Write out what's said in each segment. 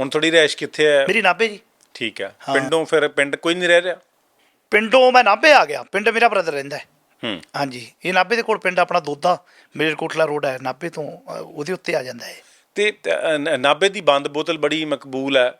ਹੁਣ ਥੋੜੀ ਰਹਿਸ਼ ਕਿੱਥੇ ਹੈ? ਮੇਰੀ ਨਾਭੇ ਜੀ। ਠੀਕ ਹੈ। ਪਿੰਡੋਂ ਫਿਰ ਪਿੰਡ ਕੋਈ ਨਹੀਂ ਰਹਿ ਰਿਹਾ? ਪਿੰਡੋਂ ਮੈਂ ਨਾਭੇ ਆ ਗਿਆ। ਪਿੰਡ ਮੇਰਾ ਬ੍ਰਦਰ ਰਹਿੰਦਾ ਹੈ। ਹੂੰ। ਹਾਂਜੀ। ਇਹ ਨਾਭੇ ਦੇ ਕੋਲ ਪਿੰਡ ਆਪਣਾ ਦੋਦਾ ਮੇਰਕੋਟਲਾ ਰੋਡ ਹੈ। ਨਾਭੇ ਤੋਂ ਉਹਦੇ ਉੱਤੇ ਆ ਜਾਂਦਾ ਹੈ ਤੇ ਅ, ਦੀ ਬੰਦ ਬੋਤਲ ਬੜੀ ਮਕਬੂਲ ਹੈ।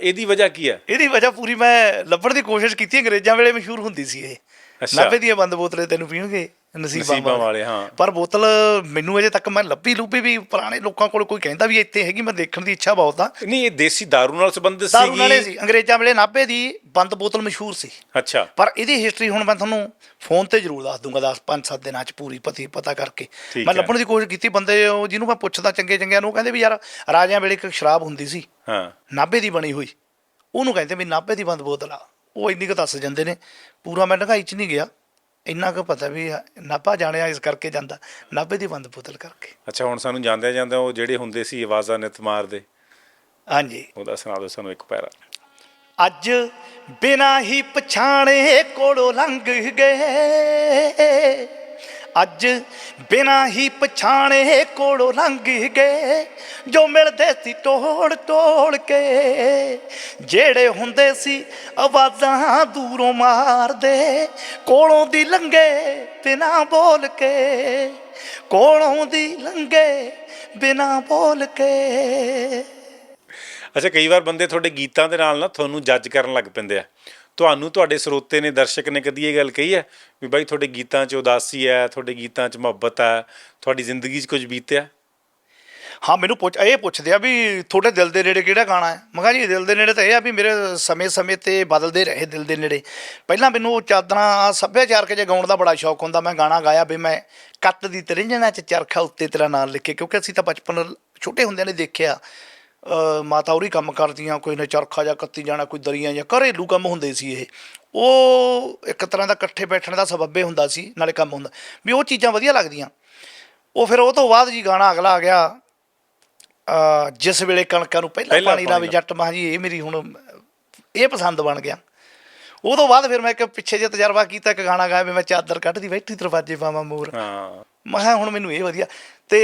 ਇਹਦੀ ਵਜ੍ਹਾ ਕੀ ਹੈ? ਇਹਦੀ ਵਜ੍ਹਾ ਪੂਰੀ ਮੈਂ ਲੱਭਣ ਦੀ ਕੋਸ਼ਿਸ਼ ਕੀਤੀ। ਅੰਗਰੇਜ਼ਾਂ ਵੇਲੇ ਮਸ਼ਹੂਰ ਹੁੰਦੀ ਸੀ ਇਹ। ਅੱਛਾ। ਨਾਭੇ ਦੀਆਂ ਬੰਦ ਬੋਤਲੇ ਤੈਨੂੰ ਪੀਣਗੇ। ਨਸੀਬਾਂ ਵਾਲੇ, ਹਾਂ। ਪਰ ਬੋਤਲ ਮੈਨੂੰ ਅਜੇ ਤੱਕ ਮੈਂ ਲੱਭੀ ਲੁੱਭੀ ਵੀ ਪੁਰਾਣੇ ਲੋਕਾਂ ਕੋਲ ਕੋਈ ਕਹਿੰਦਾ ਵੀ ਇੱਥੇ ਹੈਗੀ ਮੈਂ ਦੇਖਣ ਦੀ ਇੱਛਾ ਬਹੁਤ ਆ। ਨਹੀਂ ਇਹ ਦੇਸੀ ਦਾਰੂ ਨਾਲ ਸੰਬੰਧਿਤ ਦਾਰੂ ਨਾਲੇ ਸੀਗੀ ਸੀ। ਅੰਗਰੇਜ਼ਾਂ ਵੇਲੇ ਨਾਭੇ ਦੀ ਬੰਦ ਬੋਤਲ ਮਸ਼ਹੂਰ ਸੀ। ਅੱਛਾ। ਪਰ ਇਹਦੀ ਹਿਸਟਰੀ ਹੁਣ ਮੈਂ ਤੁਹਾਨੂੰ ਫੋਨ ਤੇ ਜ਼ਰੂਰ ਦੱਸ ਦੂੰਗਾ 10 5-7 ਦਿਨਾਂ ਚ ਪੂਰੀ ਪਤੀ ਪਤਾ ਕਰਕੇ। ਮੈਂ। ਲੱਭਣ ਦੀ ਕੋਸ਼ਿਸ਼ ਕੀਤੀ ਬੰਦੇ ਉਹ ਜਿਹਨੂੰ ਮੈਂ ਪੁੱਛਦਾ ਚੰਗੇ ਚੰਗਿਆਂ ਨੂੰ ਕਹਿੰਦੇ ਵੀ ਯਾਰ ਰਾਜਿਆਂ ਵੇਲੇ ਇੱਕ ਸ਼ਰਾਬ ਹੁੰਦੀ ਸੀ। ਹਾਂ। ਨਾਭੇ ਦੀ ਬਣੀ ਹੋਈ। ਉਹਨੂੰ ਕਹਿੰਦੇ ਵੀ ਨਾਭੇ ਦੀ ਬੰਦ ਬੋਤਲ ਆ। ਉਹ ਇੰਨੀ ਕੁ ਦੱਸ ਜਾਂਦੇ ਨੇ। ਪੂਰਾ ਮੈਂ ਡੰਗਾਈ ਚ ਨਹੀਂ ਗਿਆ। ਇੰਨਾ ਕੁ ਪਤਾ ਵੀ ਨਾਭਾ ਜਾਣਿਆ ਇਸ ਕਰਕੇ ਜਾਂਦਾ ਨਾਭੇ ਦੀ ਬੰਦ ਬੋਤਲ ਕਰਕੇ। ਅੱਛਾ ਹੁਣ ਸਾਨੂੰ ਜਾਂਦੇ ਜਾਂਦੇ ਉਹ ਜਿਹੜੇ ਹੁੰਦੇ ਸੀ ਆਵਾਜ਼ਾਂ ਨਿਤ ਮਾਰਦੇ ਹਾਂਜੀ। ਉਹਦਾ ਸੁਣਾ ਦਿਓ ਸਾਨੂੰ ਇੱਕ ਪੈਰਾ। ਅੱਜ ਬਿਨਾ ਹੀ ਪਛਾਣੇ ਕੋਲੋਂ ਲੰਘ ਗਏ। ਅੱਜ ਬਿਨਾ ਹੀ ਪਛਾਣੇ ਕੋਲੋਂ ਲੰਘ ਗਏ, ਜੋ ਮਿਲਦੇ ਸੀ ਟੋੜ ਟੋੜ ਕੇ। ਜਿਹੜੇ ਹੁੰਦੇ ਸੀ ਆਵਾਜ਼ਾਂ ਦੂਰੋਂ ਮਾਰਦੇ, ਕੋਲੋਂ ਦੀ ਲੰਘੇ ਬਿਨਾ ਬੋਲ ਕੇ। ਕੋਲੋਂ ਦੀ ਲੰਘੇ ਬਿਨਾ ਬੋਲ ਕੇ। ਅੱਛਾ, ਕਈ ਵਾਰ ਬੰਦੇ ਤੁਹਾਡੇ ਗੀਤਾਂ ਦੇ ਨਾਲ ਨਾ ਤੁਹਾਨੂੰ ਜੱਜ ਕਰਨ ਲੱਗ ਪੈਂਦੇ ਆ। ਤੁਹਾਨੂੰ ਤੁਹਾਡੇ ਸਰੋਤੇ ਨੇ, ਦਰਸ਼ਕ ਨੇ ਕਦੀ ਇਹ ਗੱਲ ਕਹੀ ਹੈ ਵੀ ਬਾਈ ਤੁਹਾਡੇ ਗੀਤਾਂ 'ਚ ਉਦਾਸੀ ਹੈ, ਤੁਹਾਡੇ ਗੀਤਾਂ 'ਚ ਮੁਹੱਬਤ ਹੈ, ਤੁਹਾਡੀ ਜ਼ਿੰਦਗੀ 'ਚ ਕੁਝ ਬੀਤਿਆ? ਹਾਂ, ਮੈਨੂੰ ਪੁੱਛ, ਇਹ ਪੁੱਛਦੇ ਆ ਵੀ ਤੁਹਾਡੇ ਦਿਲ ਦੇ ਨੇੜੇ ਕਿਹੜਾ ਗਾਣਾ ਹੈ? ਮੈਂ ਕਿਹਾ ਜੀ ਦਿਲ ਦੇ ਨੇੜੇ ਤਾਂ ਇਹ ਆ ਵੀ ਮੇਰੇ ਸਮੇਂ-ਸਮੇਂ ਤੇ ਬਦਲਦੇ ਰਹੇ ਦਿਲ ਦੇ ਨੇੜੇ। ਪਹਿਲਾਂ ਮੈਨੂੰ ਚਾਦਰਾਂ ਸੱਭਿਆਚਾਰਕ ਜੇ ਗਾਉਣ ਦਾ ਬੜਾ ਸ਼ੌਕ ਹੁੰਦਾ, ਮੈਂ ਗਾਣਾ ਗਾਇਆ ਵੀ ਮੈਂ ਕੱਤ ਦੀ ਤਰਿੰਜਣਾ ਚ ਚਰਖਾ ਉੱਤੇ ਤੇਰਾ ਨਾਂ ਲਿਖੇ ਕਿਉਂਕਿ ਅਸੀਂ ਤਾਂ ਬਚਪਨ ਛੋਟੇ ਹੁੰਦਿਆਂ ਨੇ ਦੇਖਿਆ ਮਾਤਾ ਉਰੀ ਕੰਮ ਕਰਦੀਆਂ ਕੋਈ ਨੇ ਚਰਖਾ ਜਾਂ ਕੱਤੀ ਜਾਣਾ ਕੋਈ ਦਰੀਆਂ ਜਾਂ ਘਰੇਲੂ ਕੰਮ ਹੁੰਦੇ ਸੀ ਇਹ। ਉਹ ਇੱਕ ਤਰ੍ਹਾਂ ਦਾ ਇਕੱਠੇ ਬੈਠਣ ਦਾ ਸਬੱਬੇ ਹੁੰਦਾ ਸੀ ਨਾਲੇ ਕੰਮ ਹੁੰਦਾ। ਵੀ ਉਹ ਚੀਜ਼ਾਂ ਵਧੀਆ ਲੱਗਦੀਆਂ। ਉਹ ਫਿਰ ਉਹ ਤੋਂ ਬਾਅਦ ਜੀ ਗਾਣਾ ਅਗਲਾ ਆ ਗਿਆ ਜਿਸ ਵੇਲੇ ਕਣਕਾਂ ਨੂੰ ਪਹਿਲਾਂ ਪਾਣੀ ਲਾਵੇ ਜੱਟ ਮਾਂ ਜੀ ਇਹ ਮੇਰੀ ਹੁਣ ਇਹ ਪਸੰਦ ਬਣ ਗਿਆ। ਉਹ ਤੋਂ ਬਾਅਦ ਫਿਰ ਮੈਂ ਇੱਕ ਪਿੱਛੇ ਜੇ ਤਜਰਬਾ ਕੀਤਾ ਇੱਕ ਗਾਣਾ ਗਾਇਆ ਵੀ ਮੈਂ ਚਾਦਰ ਕੱਢਦੀ ਬੈਠੀ ਦਰਵਾਜ਼ੇ ਪਾਵਾਂ ਮੋਰ। ਹਾਂ। ਮੈਂ ਕਿਹਾ ਹੁਣ ਮੈਨੂੰ ਇਹ ਵਧੀਆ। ਤੇ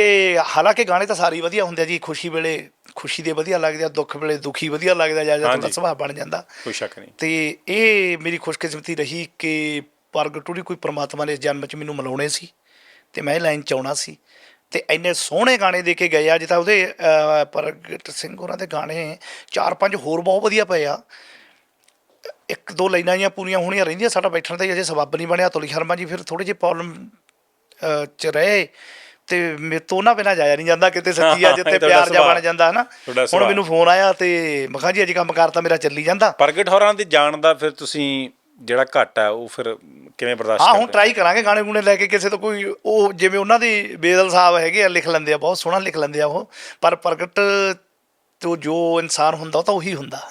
ਹਾਲਾਂਕਿ ਗਾਣੇ ਤਾਂ ਸਾਰੇ ਹੀ ਵਧੀਆ ਹੁੰਦੇ ਆ ਜੀ ਖੁਸ਼ੀ ਵੇਲੇ ਖੁਸ਼ੀ ਦੇ ਵਧੀਆ ਲੱਗਦੇ ਆ ਦੁੱਖ ਵੇਲੇ ਦੁਖੀ ਵਧੀਆ ਲੱਗਦਾ ਜਾਂ ਜਾਂ। ਥੋੜਾ ਸੁਭਾਅ ਬਣ ਜਾਂਦਾ। ਕੋਈ ਸ਼ੱਕ ਨਹੀਂ। ਤੇ ਇਹ ਮੇਰੀ ਖੁਸ਼ਕਿਸਮਤੀ ਰਹੀ ਕਿ ਪ੍ਰਗਟੂੜੀ ਕੋਈ ਪ੍ਰਮਾਤਮਾ ਨੇ ਇਸ ਜਨਮ 'ਚ ਮੈਨੂੰ ਮਿਲਾਉਣੇ ਸੀ ਤੇ ਮੈਂ ਇਹ ਲਾਈਨ ਚ ਆਉਣਾ ਸੀ। ਤੇ ਇੰਨੇ ਸੋਹਣੇ ਗਾਣੇ ਦੇ ਕੇ ਗਏ ਆ ਜਿੱਦਾਂ ਉਹਦੇ ਪ੍ਰਗਟ ਸਿੰਘ ਹੋਰਾਂ ਦੇ ਗਾਣੇ ਚਾਰ ਪੰਜ ਹੋਰ ਬਹੁਤ ਵਧੀਆ ਪਏ ਆ। ਇੱਕ ਦੋ ਲਾਈਨਾਂ ਜੀਆਂ ਪੂਰੀਆਂ ਹੋਣੀਆਂ ਰਹਿੰਦੀਆਂ ਸਾਡਾ ਬੈਠਣ ਦਾ ਹੀ ਅਜੇ ਸਬੱਬ ਨਹੀਂ ਬਣਿਆ। ਤੁਲੀ ਸ਼ਰਮਾ ਜੀ ਫਿਰ ਥੋੜੇ ਜਿਹੇ ਪ੍ਰੋਬਲਮ ਚ ਰਹੇ ਤੇ ਮੇਰੇ ਤੋਂ ਨਾ ਬਿਨਾ ਜਾਇਆ ਨਹੀਂ ਜਾਂਦਾ ਕਿਤੇ ਸੱਚੀ ਆ ਜਿੱਥੇ ਪਿਆਰ ਜਾ ਬਣ। ਜਾਂਦਾ ਹਨਾ ਹੁਣ। ਮੈਨੂੰ ਫੋਨ ਆਇਆ ਤੇ ਮੈਂ ਕਿਹਾ ਜੀ ਅੱਜ ਕੰਮ ਕਾਰ ਤਾਂ ਮੇਰਾ ਚੱਲੀ ਜਾਂਦਾ ਪ੍ਰਗਟ ਹੋਰਾਂ ਦੇ ਜਾਣ ਦਾ ਫਿਰ ਤੁਸੀਂ ਜਿਹੜਾ ਘਟ ਹੈ ਉਹ ਫਿਰ ਕਿਵੇਂ ਬਰਦਾਸ਼ਤ ਹਾਂ ਕਰਦੇ ਹੁਣ ਟਰਾਈ ਕਰਾਂਗੇ ਗਾਣੇ ਗੁਣੇ ਲੈ ਕੇ ਕਿਸੇ ਤੋਂ ਕੋਈ ਉਹ ਜਿਵੇਂ ਉਹਨਾਂ ਦੀ ਬੇਦਲ ਸਾਹਿਬ ਹੈਗੇ ਆ ਲਿਖ ਲੈਂਦੇ ਆ ਬਹੁਤ ਸੋਹਣਾ ਲਿਖ ਲੈਂਦੇ ਆ ਉਹ ਪਰ ਪ੍ਰਗਟ ਤੋਂ ਜੋ ਇਨਸਾਨ ਹੁੰਦਾ ਉਹ ਤਾਂ ਉਹੀ ਹੁੰਦਾ